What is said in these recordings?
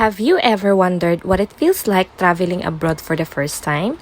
Have you ever wondered what it feels like traveling abroad for the first time?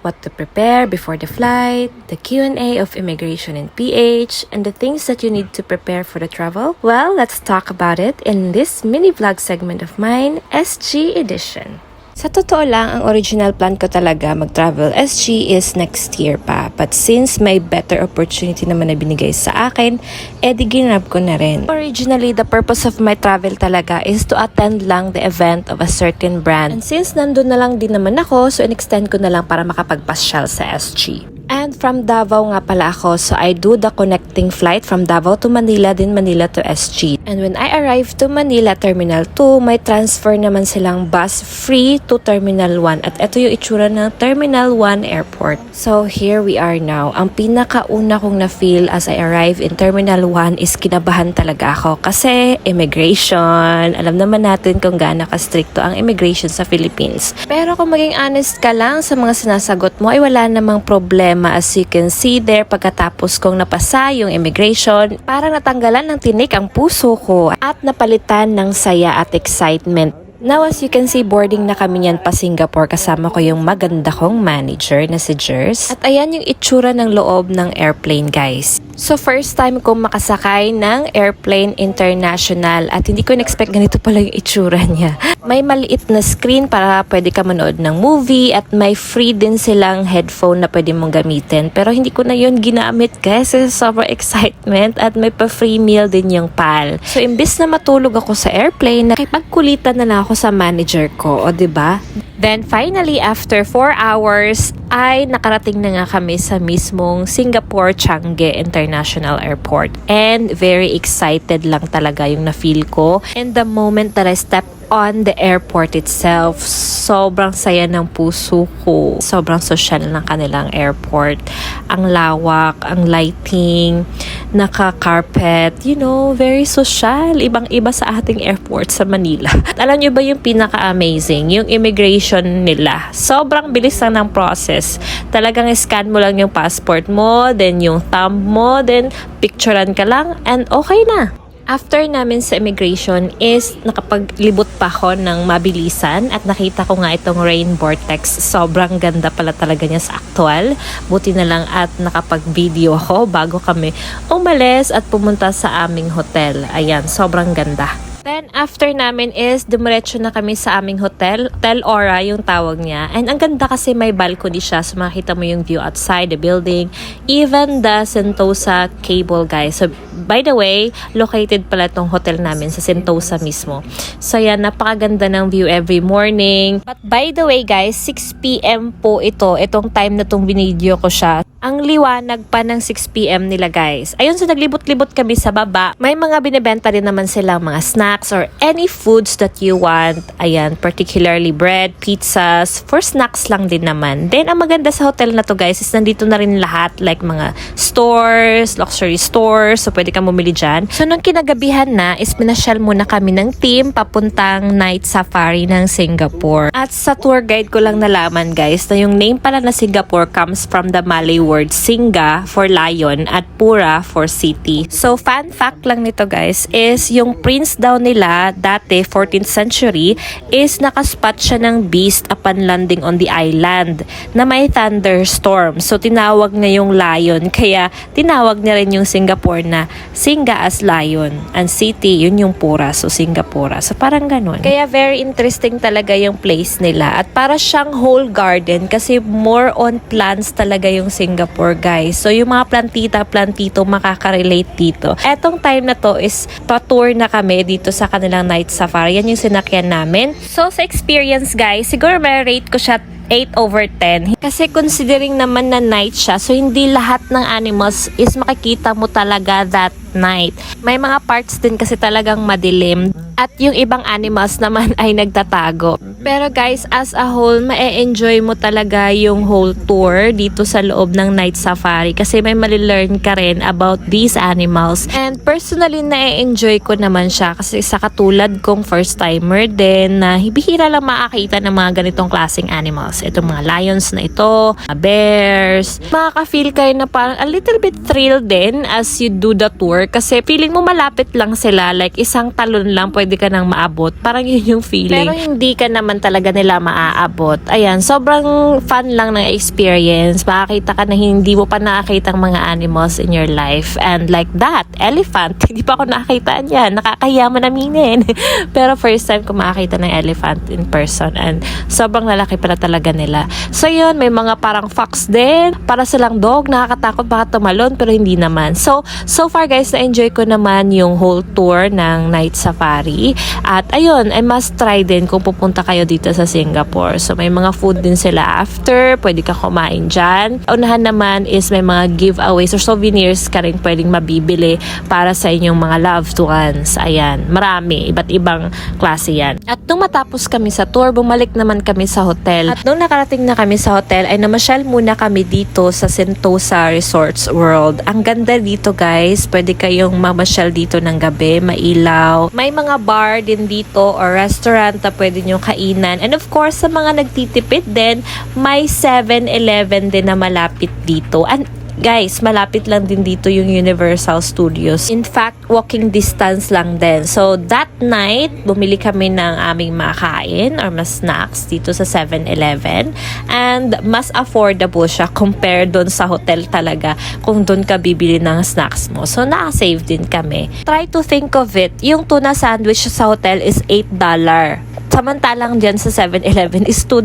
What to prepare before the flight, the Q&A of immigration and PH, and the things that you need to prepare for the travel? Well, let's talk about it in this mini vlog segment of mine, SG Edition. Sa totoo lang, ang original plan ko talaga mag-travel SG is next year pa. But since may better opportunity naman na binigay sa akin, eh di ginrab ko na rin. Originally, the purpose of my travel talaga is to attend lang the event of a certain brand. And since nandun na lang din naman ako, so in-extend ko na lang para makapagpasyal sa SG. And from Davao nga pala ako, so I do the connecting flight from Davao to Manila, then Manila to SG. And when I arrived to Manila Terminal 2, may transfer naman silang bus free to Terminal 1. At ito yung itsura ng Terminal 1 Airport. So here we are now. Ang pinakauna kong na-feel as I arrive in Terminal 1 is kinabahan talaga ako. Kasi immigration, alam naman natin kung gaano ka-stricto ang immigration sa Philippines. Pero kung maging honest ka lang sa mga sinasagot mo, ay wala namang problema as you can see there pagkatapos kong napasa yung immigration, parang natanggalan ng tinik ang puso ko at napalitan ng saya at excitement. Now as you can see, boarding na kami niyan pa Singapore kasama ko yung maganda kong manager na si Jers. At ayan yung itsura ng loob ng airplane guys. So first time kong makasakay ng airplane international at hindi ko in-expect ganito pala yung itsura niya. May maliit na screen para pwede ka manood ng movie at may free din silang headphone na pwede mong gamitin. Pero hindi ko na yun ginamit guys kasi sobrang excitement at may pa-free meal din yung PAL. So imbis na matulog ako sa airplane, nakipagkulitan na lang ako sa manager ko, o 'di ba? Then finally, after 4 hours, ay nakarating na nga kami sa mismong Singapore Changi International Airport. And very excited lang talaga yung na-feel ko. And the moment that I stepped on the airport itself, sobrang saya ng puso ko. Sobrang social ng kanilang airport. Ang lawak, ang lighting, naka-carpet, you know, very social. Ibang-iba sa ating airport sa Manila. At alam nyo ba yung pinaka-amazing? Yung immigration nila. Sobrang bilis lang ng process. Talagang scan mo lang yung passport mo, then yung thumb mo, then picturean ka lang, and okay na. After namin sa immigration is nakapaglibot pa ako ng mabilisan at nakita ko nga itong rain vortex. Sobrang ganda pala talaga niya sa actual. Buti na lang at nakapag-video ako bago kami umalis at pumunta sa aming hotel. Ayan, sobrang ganda. Then, after namin is, dumiretso na kami sa aming hotel. Hotel Aura yung tawag niya. And ang ganda kasi may balcony siya. So, makita mo yung view outside the building. Even the Sentosa cable, guys. So, by the way, located pala itong hotel namin sa Sentosa mismo. So, yan, napakaganda ng view every morning. But by the way, guys, 6pm po ito. Itong time na itong binideo ko siya. Ang liwanag pa ng 6pm nila, guys. Ayun, so naglibot-libot kami sa baba. May mga binibenta din naman silang mga snacks or any foods that you want. Ayan, particularly bread, pizzas, for snacks lang din naman. Then, ang maganda sa hotel na to guys is nandito na rin lahat like mga stores, luxury stores, so pwede kang bumili dyan. So, nung kinagabihan na is pinasyal muna kami ng team papuntang night safari ng Singapore. At sa tour guide ko lang nalaman guys na yung name pala na Singapore comes from the Malay word Singa for lion at Pura for city. So, fun fact lang nito guys is yung prince daw nila dati 14th century is nakaspot siya ng beast upon landing on the island na may thunderstorm. So tinawag niya yung lion kaya tinawag niya rin yung Singapore na Singa as lion and city yun yung Pura so Singapura. So parang ganun. Kaya very interesting talaga yung place nila at para siyang whole garden kasi more on plants talaga yung Singapore guys. So yung mga plantita plantito makaka-relate dito. Etong time na to is pa-tour na kami dito sa kanilang night safari. Yan yung sinakyan namin. So sa experience guys, siguro may rate ko siya 8 over 10. Kasi considering naman na night siya, so hindi lahat ng animals is makikita mo talaga that night. May mga parts din kasi talagang madilim. At yung ibang animals naman ay nagtatago. Pero guys, as a whole, ma-enjoy mo talaga yung whole tour dito sa loob ng night safari kasi may malilearn ka rin about these animals. And personally, na-enjoy ko naman siya kasi sa katulad kong first timer din na bihira lang makakita ng mga ganitong klaseng animals. Itong mga lions na ito, mga bears. Makaka-feel kayo na parang a little bit thrilled din as you do the tour kasi feeling mo malapit lang sila. Like isang talon lang pwede ka nang maabot. Parang yun yung feeling. Pero hindi ka naman talaga nila maaabot. Ayan, sobrang fun lang ng experience. Makakita ka na hindi mo pa nakakita ang mga animals in your life. And like that, elephant. Hindi pa ako nakakita niyan. Nakakahiya man aminin. Pero first time ko makakita ng elephant in person. And sobrang lalaki pala talaga nila. So yun, may mga parang fox din. Para silang dog. Nakakatakot baka tumalon pero hindi naman. So, so far guys, na-enjoy ko naman yung whole tour ng night safari. At ayun, I must try din kung pupunta kayo dito sa Singapore. So may mga food din sila after. Pwede ka kumain dyan. Unahan naman is may mga giveaways or souvenirs ka rin pwedeng mabibili para sa inyong mga loved ones. Ayan, marami. Iba't ibang klase yan. At nung matapos kami sa tour, bumalik naman kami sa hotel. At nung nakarating na kami sa hotel, ay namasyal muna kami dito sa Sentosa Resorts World. Ang ganda dito guys. Pwede kayong mamasyal dito ng gabi, mailaw. May mga bar din dito or restaurant na pwede nyo kainan. And of course, sa mga nagtitipid din, may 7-Eleven din na malapit dito. And Guys, malapit lang din dito yung Universal Studios. In fact, walking distance lang din. So, that night, bumili kami ng aming makain or mas snacks dito sa 7-Eleven. And mas affordable siya compare doon sa hotel talaga kung doon ka bibili ng snacks mo. So, nakasave din kami. Try to think of it. Yung tuna sandwich sa hotel is $8 samantalang dyan sa 7-Eleven is $2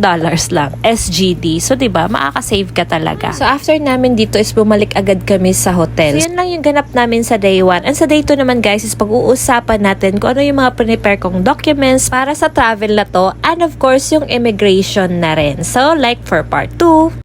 lang, SGD. So, di ba makakasave ka talaga. So, after namin dito is bumalik agad kami sa hotel. So, yun lang yung ganap namin sa day 1. And sa day 2 naman guys is pag-uusapan natin kung ano yung mga prepare kong documents para sa travel na to. And of course, yung immigration na rin. So, like for part 2.